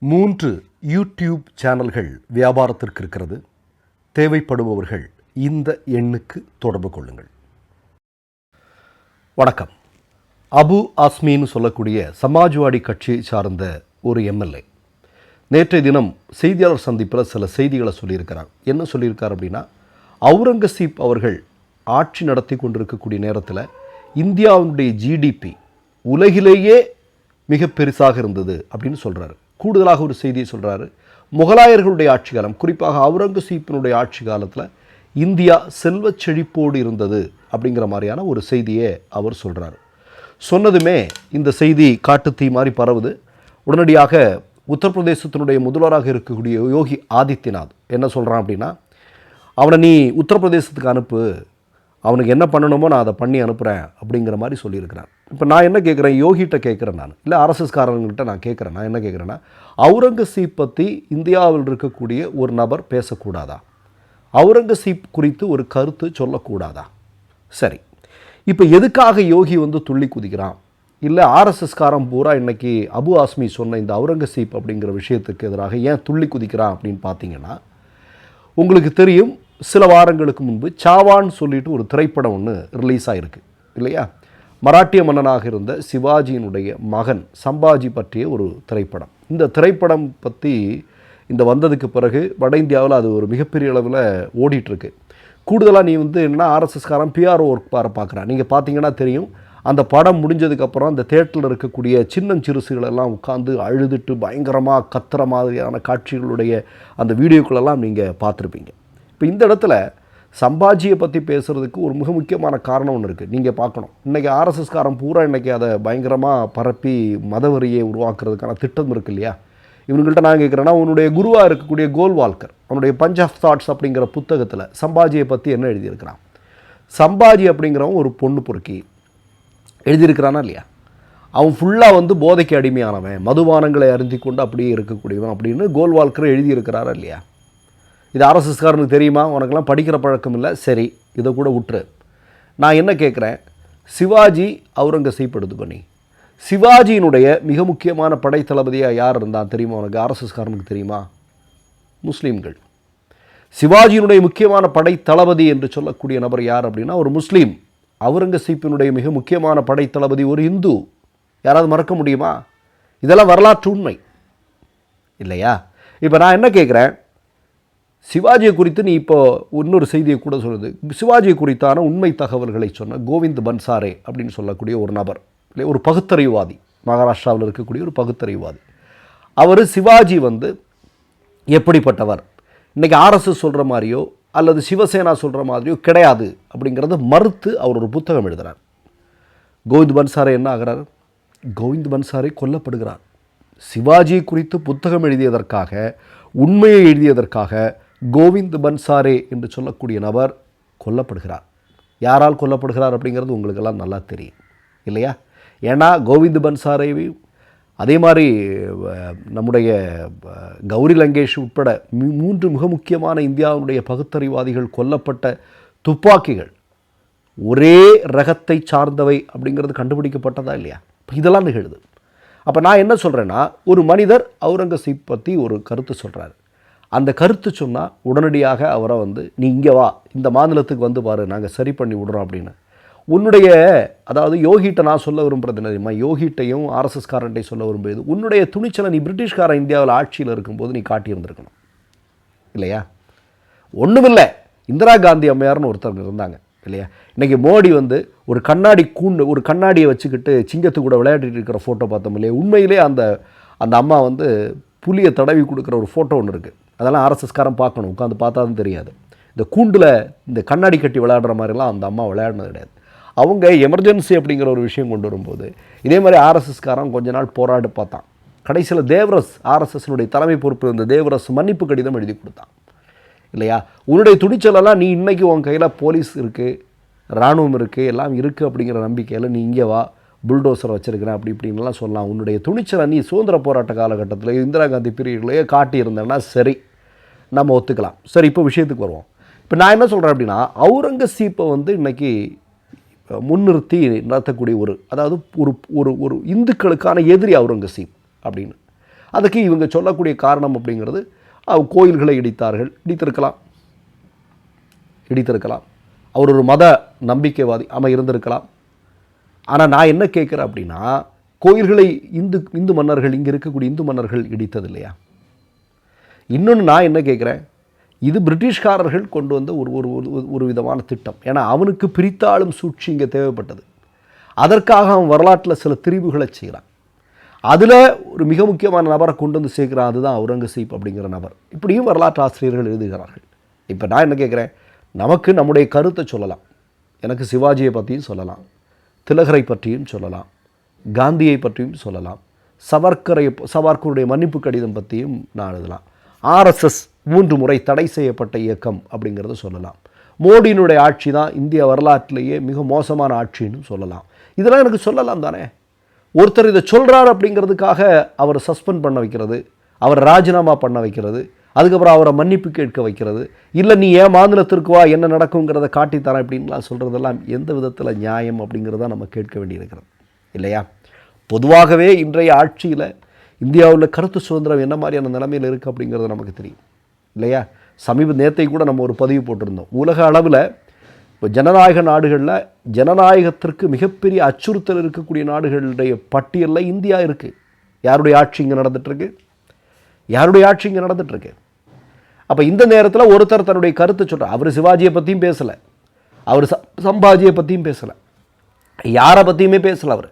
மூன்று யூடியூப் சேனல்கள் வியாபாரத்திற்கு இருக்கிறது. தேவைப்படுபவர்கள் இந்த எண்ணுக்கு தொடர்பு கொள்ளுங்கள். வணக்கம். அபு ஆஸ்மின்னு சொல்லக்கூடிய சமாஜ்வாடி கட்சியை சார்ந்த ஒரு எம்எல்ஏ. நேற்றைய தினம் செய்தியாளர் சந்திப்பில் சில செய்திகளை சொல்லியிருக்கிறார். என்ன சொல்லியிருக்கார் அப்படின்னா அவுரங்கசீப் அவர்கள் ஆட்சி நடத்தி கொண்டிருக்கக்கூடிய நேரத்தில் இந்தியாவினுடைய ஜிடிபி உலகிலேயே மிக பெருசாக இருந்தது அப்படின்னு சொல்கிறாரு கூடுதலாக ஒரு செய்தியை சொல்கிறாரு முகலாயர்களுடைய ஆட்சி காலம் குறிப்பாக அவுரங்கசீப்பினுடைய ஆட்சி காலத்தில் இந்தியா செல்வச் செழிப்போடு இருந்தது அப்படிங்கிற மாதிரியான ஒரு செய்தியை அவர் சொல்கிறாரு சொன்னதுமே இந்த செய்தி காட்டுத்தீ மாதிரி பரவுது. உடனடியாக உத்தரப்பிரதேசத்தினுடைய முதல்வராக இருக்கக்கூடிய யோகி ஆதித்யநாத் என்ன சொல்கிறான் அப்படின்னா அவனை நீ உத்தரப்பிரதேசத்துக்கு அனுப்பு. அவனுக்கு என்ன பண்ணணுமோ நான் அதை பண்ணி அனுப்புகிறேன் அப்படிங்கிற மாதிரி சொல்லியிருக்கிறான் இப்போ நான் என்ன கேட்குறேன் யோகிட்ட கேட்குறேன் நான். இல்லை ஆர்எஸ்எஸ்காரங்கள்ட்ட நான் கேட்குறேன் நான் என்ன கேட்குறேன்னா அவுரங்கசீப் பற்றி இந்தியாவில் இருக்கக்கூடிய ஒரு நபர் பேசக்கூடாதா? அவுரங்கசீப் குறித்து ஒரு கருத்து சொல்லக்கூடாதா? சரி. இப்போ எதுக்காக யோகி வந்து துள்ளி குதிக்கிறான்? இல்லை ஆர்எஸ்எஸ்காரன் பூரா இன்னைக்கு அபு ஆஸ்மி சொன்ன இந்த அவுரங்கசீப் அப்படிங்கிற விஷயத்துக்கு எதிராக ஏன் துள்ளி குதிக்கிறான் அப்படின்னு பார்த்தீங்கன்னா உங்களுக்கு தெரியும் சில வாரங்களுக்கு முன்பு சாவான் சொல்லிட்டு ஒரு திரைப்படம் ஒன்று ரிலீஸ் ஆகிருக்கு இல்லையா? மராட்டிய மன்னனாக இருந்த சிவாஜியினுடைய மகன் சம்பாஜி பற்றிய ஒரு திரைப்படம். இந்த திரைப்படம் பற்றி இந்த வந்ததுக்கு பிறகு வட இந்தியாவில் அது ஒரு மிகப்பெரிய அளவில் ஓடிட்டுருக்கு. கூடுதலாக நீ வந்து என்ன ஆர்எஸ்எஸ்காரன் பிஆர்ஓ ஒர்க் பார பார்க்குறான் நீங்கள் பார்த்தீங்கன்னா தெரியும் அந்த படம் முடிஞ்சதுக்கப்புறம் அந்த தேட்டரில் இருக்கக்கூடிய சின்னஞ்சிறுசுகளெல்லாம் உட்காந்து அழுதுட்டு பயங்கரமாக கத்துற மாதிரியான காட்சிகளுடைய அந்த வீடியோக்களெல்லாம் நீங்கள் பார்த்துருப்பீங்க இப்போ இந்த இடத்துல சம்பாஜியை பற்றி பேசுகிறதுக்கு ஒரு மிக முக்கியமான காரணம் ஒன்று இருக்குது நீங்கள் பார்க்கணும். இன்றைக்கி ஆர்எஸ்எஸ்காரன் பூரா இன்றைக்கி அதை பயங்கரமாக பரப்பி மதவரியை உருவாக்குறதுக்கான திட்டம் இருக்கு இல்லையா? இவங்கள்ட்ட நான் கேட்குறேன்னா உன்னுடைய குருவாக இருக்கக்கூடிய கோல்வால்கர் அவனுடைய பஞ்ச் ஆஃப் தாட்ஸ் அப்படிங்கிற புத்தகத்தில் சம்பாஜியை பற்றி என்ன எழுதியிருக்கிறான்? சம்பாஜி அப்படிங்கிறவன் ஒரு பொண்ணு பொறுக்கி எழுதியிருக்கிறானா இல்லையா? அவன் ஃபுல்லாக வந்து போதைக்கு அடிமையானவன் மதுபானங்களை அறிஞ்சிக்கொண்டு அப்படியே இருக்கக்கூடியவன் அப்படின்னு கோல்வால்கர் எழுதியிருக்கிறாரா இல்லையா? இது ஆர்எஸ்எஸ்காரனுக்கு தெரியுமா? உனக்கெல்லாம் படிக்கிற பழக்கம் இல்லை. சரி இதை கூட விட்டுரு நான் என்ன கேட்குறேன் சிவாஜி அவுரங்கசீப் எடுத்து பண்ணி சிவாஜியினுடைய மிக முக்கியமான படைத்தளபதியாக யார் இருந்தான் தெரியுமா? உனக்கு ஆர்எஸ்எஸ்காரனுக்கு தெரியுமா? முஸ்லீம்கள். சிவாஜியினுடைய முக்கியமான படைத்தளபதி என்று சொல்லக்கூடிய நபர் யார் அப்படின்னா ஒரு முஸ்லீம். அவுரங்கசீப்பினுடைய மிக முக்கியமான படைத்தளபதி ஒரு இந்து. யாராவது மறக்க முடியுமா? இதெல்லாம் வரலாற்று உண்மை. இல்லையா? இப்போ நான் என்ன கேட்குறேன் சிவாஜியை குறித்து நீ இப்போ இன்னொரு செய்தியை கூட சொல்லுது. சிவாஜி குறித்தான உண்மை தகவல்களை சொன்ன கோவிந்த் பன்சாரே அப்படின்னு சொல்லக்கூடிய ஒரு நபர் இல்லை ஒரு பகுத்தறிவுவாதி மகாராஷ்டிராவில் இருக்கக்கூடிய ஒரு பகுத்தறிவுவாதி. அவர் சிவாஜி வந்து எப்படிப்பட்டவர்? இன்றைக்கி ஆர்எஸ்எஸ் சொல்கிற மாதிரியோ அல்லது சிவசேனா சொல்கிற மாதிரியோ கிடையாது அப்படிங்கிறத மறுத்து அவர் ஒரு புத்தகம் எழுதுகிறார் கோவிந்த் பன்சாரே என்ன ஆகிறார்? கோவிந்த் பன்சாரே கொல்லப்படுகிறார். சிவாஜி குறித்து புத்தகம் எழுதியதற்காக உண்மையை எழுதியதற்காக கோவிந்த் பன்சாரே என்று சொல்லக்கூடிய நபர் கொல்லப்படுகிறார். யாரால் கொல்லப்படுகிறார் அப்படிங்கிறது உங்களுக்கெல்லாம் நல்லா தெரியும் இல்லையா? ஏன்னா கோவிந்த் பன்சாரேவையும் அதே மாதிரி நம்முடைய கௌரி லங்கேஷ் உட்பட மூன்று மிக முக்கியமான இந்தியாவுடைய பகுத்தறிவாதிகள் கொல்லப்பட்ட துப்பாக்கிகள் ஒரே ரகத்தை சார்ந்தவை அப்படிங்கிறது கண்டுபிடிக்கப்பட்டதா இல்லையா? இதெல்லாம் நிகழுது. அப்போ நான் என்ன சொல்கிறேன்னா ஒரு மனிதர் அவுரங்கசீப் பற்றி ஒரு கருத்து சொல்கிறாரு அந்த கருத்து சொன்னால் உடனடியாக அவரை வந்து நீ இங்கே வா இந்த மாநிலத்துக்கு வந்து பாரு நாங்கள் சரி பண்ணி விடுறோம் அப்படின்னு. உன்னுடைய அதாவது யோகிட்ட நான் சொல்ல விரும்புகிறது என்ன தெரியுமா? யோகிட்டையும் ஆர்எஸ்எஸ்காரன்ட்டையும் சொல்ல விரும்புவது உன்னுடைய துணிச்சலை நீ பிரிட்டிஷ்கார இந்தியாவில் ஆட்சியில் இருக்கும்போது நீ காட்டியிருந்திருக்கணும். இல்லையா? ஒன்றுமில்லை இந்திரா காந்தி அம்மையார்னு ஒருத்தர் இருந்தாங்க. இல்லையா? இன்றைக்கி மோடி வந்து ஒரு கண்ணாடி கூண்டு ஒரு கண்ணாடியை வச்சுக்கிட்டு சிங்கத்து கூட விளையாடிட்டு இருக்கிற ஃபோட்டோ பார்த்தோம் இல்லையா? உண்மையிலே அந்த அந்த அம்மா வந்து புலியை தடவி கொடுக்குற ஒரு ஃபோட்டோ ஒன்று இருக்குது அதெல்லாம் ஆர்எஸ்எஸ்காரன் பார்க்கணும் உட்காந்து பார்த்தா தான் தெரியாது. இந்த கூண்டில் இந்த கண்ணாடி கட்டி விளையாடுற மாதிரிலாம் அந்த அம்மா விளையாடினது கிடையாது. அவங்க எமர்ஜென்சி அப்படிங்கிற ஒரு விஷயம் கொண்டு வரும்போது இதே மாதிரி ஆர்எஸ்எஸ்காரன் கொஞ்ச நாள் போராடி பார்த்தான். கடைசியில் தேவரஸ் ஆர்எஸ்எஸ்னுடைய தலைமை பொறுப்பு இருந்த தேவரஸ் மன்னிப்பு கடிதம் எழுதி கொடுத்தான். இல்லையா? உன்னுடைய துணிச்சலெல்லாம் நீ இன்றைக்கி உன் கையில் போலீஸ் இருக்குது இராணுவம் இருக்குது எல்லாம் இருக்குது அப்படிங்கிற நம்பிக்கையில் நீ இங்கே வா புல்டோசர் வச்சுருக்கிறேன் அப்படி இப்படின்லாம் சொல்லலாம் உன்னுடைய துணிச்சலை நீ சுதந்திர போராட்ட காலகட்டத்தில் இந்திரா காந்தி பீரியட்லேயே காட்டியிருந்தேன்னா சரி. நம்ம ஒத்துக்கலாம். சரி இப்போ விஷயத்துக்கு வருவோம். இப்போ நான் என்ன சொல்கிறேன் அப்படின்னா அவுரங்கசீப்பை வந்து இன்னைக்கு முன்னிறுத்தி நடத்தக்கூடிய ஒரு அதாவது ஒரு ஒரு ஒரு இந்துக்களுக்கான எதிரி அவுரங்கசீப் அப்படின்னு. அதுக்கு இவங்க சொல்லக்கூடிய காரணம் அப்படிங்கிறது கோயில்களை இடித்தார்கள் இடித்திருக்கலாம். இடித்திருக்கலாம். அவர் ஒரு மத நம்பிக்கைவாதி ஆமாம் இருந்திருக்கலாம். ஆனால் நான் என்ன கேட்குறேன் அப்படின்னா கோயில்களை இந்து இந்து மன்னர்கள் இங்கே இருக்கக்கூடிய இந்து மன்னர்கள் இடித்தது இல்லையா? இன்னொன்று நான் என்ன கேட்குறேன் இது பிரிட்டிஷ்காரர்கள் கொண்டு வந்த ஒரு ஒரு ஒரு- ஒரு விதமான திட்டம். ஏன்னா அவனுக்கு பிரித்தாளும் சூழ்ச்சி இங்கே தேவைப்பட்டது. அதற்காக அவன் வரலாற்றில் சில திரிவுகளை செய்கிறான் அதில் ஒரு மிக முக்கியமான நபரை கொண்டு வந்து சேர்க்குறான். அதுதான் அவுரங்கசீப் அப்படிங்கிற நபர். இப்படியும் வரலாற்று ஆசிரியர்கள் எழுதுகிறார்கள். இப்போ நான் என்ன கேட்குறேன் நமக்கு நம்முடைய கருத்தை சொல்லலாம். எனக்கு சிவாஜியை பற்றியும் சொல்லலாம். திலகரை பற்றியும் சொல்லலாம். காந்தியை பற்றியும் சொல்லலாம். சவர்க்கரை சவர்க்கருடைய மன்னிப்பு கடிதம் பற்றியும் நான் எழுதலாம். ஆர்எஸ்எஸ் மூன்று முறை தடை செய்யப்பட்ட இயக்கம் அப்படிங்கிறத சொல்லலாம். மோடியினுடைய ஆட்சி தான் இந்திய வரலாற்றிலேயே மிக மோசமான ஆட்சின்னு சொல்லலாம். இதெல்லாம் எனக்கு சொல்லலாம் தானே? ஒருத்தர் இதை சொல்கிறார் அப்படிங்கிறதுக்காக அவரை சஸ்பெண்ட் பண்ண வைக்கிறது அவரை ராஜினாமா பண்ண வைக்கிறது அதுக்கப்புறம் அவரை மன்னிப்பு கேட்க வைக்கிறது. இல்லை நீ ஏன் மாநிலத்திற்கு வா என்ன நடக்குங்கிறத காட்டித்தரேன் அப்படின்லாம் சொல்கிறதெல்லாம் எந்த விதத்தில் நியாயம் அப்படிங்கிறத நம்ம கேட்க வேண்டியிருக்கிறது. இல்லையா? பொதுவாகவே இன்றைய ஆட்சியில் இந்தியாவில் கருத்து சுதந்திரம் என்ன மாதிரியான நிலைமையில் இருக்குது அப்படிங்கிறது நமக்கு தெரியும். இல்லையா? சமீப நேத்தை கூட நம்ம ஒரு பதிவு போட்டிருந்தோம். உலக அளவில் இப்போ ஜனநாயக நாடுகளில் ஜனநாயகத்திற்கு மிகப்பெரிய அச்சுறுத்தல் இருக்கக்கூடிய நாடுகளுடைய பட்டியலில் இந்தியா இருக்குது யாருடைய ஆட்சி இங்கே நடந்துகிட்ருக்கு யாருடைய ஆட்சி இங்கே நடந்துகிட்ருக்கு அப்போ இந்த நேரத்தில் ஒருத்தர் தன்னுடைய கருத்தை சொல்கிறார் அவர் சிவாஜியை பற்றியும் பேசலை. அவர் ச சம்பாஜியை பற்றியும் பேசலை. யாரை பற்றியுமே பேசலை அவர்.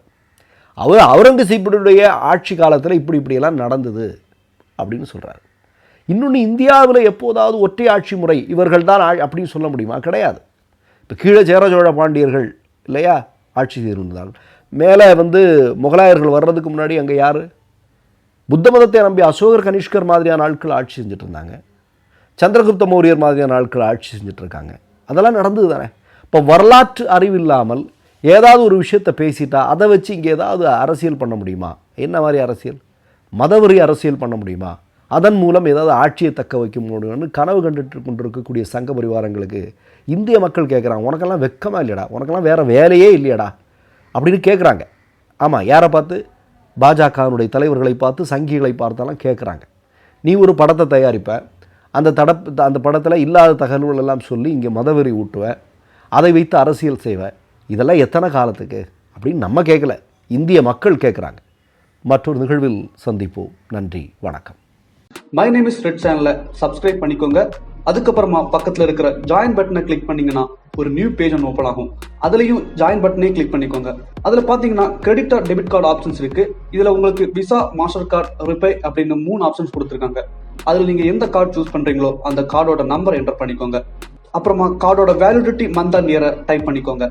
அவர் அவுரங்கசீப்புடைய ஆட்சி காலத்தில் இப்படி இப்படியெல்லாம் நடந்தது அப்படின்னு சொல்கிறார் இன்னொன்று இந்தியாவில் எப்போதாவது ஒற்றை ஆட்சி முறை இவர்கள் தான் அப்படின்னு சொல்ல முடியுமா? கிடையாது. இப்போ கீழே சேர பாண்டியர்கள் இல்லையா? ஆட்சி செய்திருந்தால் மேலே வந்து முகலாயர்கள் வர்றதுக்கு முன்னாடி அங்கே யார்? புத்த மதத்தை நம்பி அசோகர் கனிஷ்கர் மாதிரியான ஆட்கள் ஆட்சி செஞ்சுட்டு இருந்தாங்க சந்திரகுப்த மௌரியர் மாதிரியான ஆட்கள் ஆட்சி செஞ்சுட்டு இருக்காங்க அதெல்லாம் நடந்தது தானே. இப்போ வரலாற்று அறிவு இல்லாமல் ஏதாவது ஒரு விஷயத்தை பேசிட்டா அதை வச்சு இங்கே ஏதாவது அரசியல் பண்ண முடியுமா? என்ன மாதிரி அரசியல்? மதவெறி அரசியல் பண்ண முடியுமா? அதன் மூலம் ஏதாவது ஆட்சியை தக்க வைக்க முடியும்னு கனவு கண்டுட்டு கொண்டிருக்கக்கூடிய சங்க பரிவாரங்களுக்கு இந்திய மக்கள் கேட்குறாங்க உனக்கெல்லாம் வெக்கமாக இல்லையடா உனக்கெல்லாம் வேறு வேலையே இல்லையடா அப்படின்னு கேட்குறாங்க ஆமாம் யாரை பார்த்து? பாஜகவினுடைய தலைவர்களை பார்த்து சங்கிகளை பார்த்தெல்லாம் கேட்குறாங்க நீ ஒரு படத்தை தயாரிப்ப அந்த தட அந்த படத்தில் இல்லாத தகவல்கள் எல்லாம் சொல்லி இங்கே மதவெறி ஊட்டுவ அதை வைத்து அரசியல் செய்வேன் இதெல்லாம் எத்தனை காலத்துக்கு? அப்படின்னு நம்ம கேட்கல. இந்திய மக்கள் கேட்குறாங்க. மற்றொரு நிகழ்வில் சந்திப்போம். நன்றி. வணக்கம். மை நேம் இஸ் ரெட் சேனலை சப்ஸ்கிரைப் பண்ணிக்கோங்க. அதுக்கப்புறமா பக்கத்தில் இருக்கிற ஜாயின் பட்டனை கிளிக் பண்ணீங்கன்னா ஒரு நியூ பேஜ் ஒன்று ஓப்பன் ஆகும். அதுலேயும் ஜாயின் பட்டனே கிளிக் பண்ணிக்கோங்க. அதில் பார்த்தீங்கன்னா credit or debit card options இருக்கு. இதில் உங்களுக்கு விசா மாஸ்டர் கார்டு ரிப்பே அப்படின்னு மூணு ஆப்ஷன்ஸ் கொடுத்துருக்காங்க. அதில் நீங்கள் எந்த கார்டு சூஸ் பண்ணுறீங்களோ அந்த கார்டோட நம்பர் என்டர் பண்ணிக்கோங்க. அப்புறமா கார்டோட வேலிடிட்டி மந்த் அண்ட் இயரை டைப் பண்ணிக்கோங்க.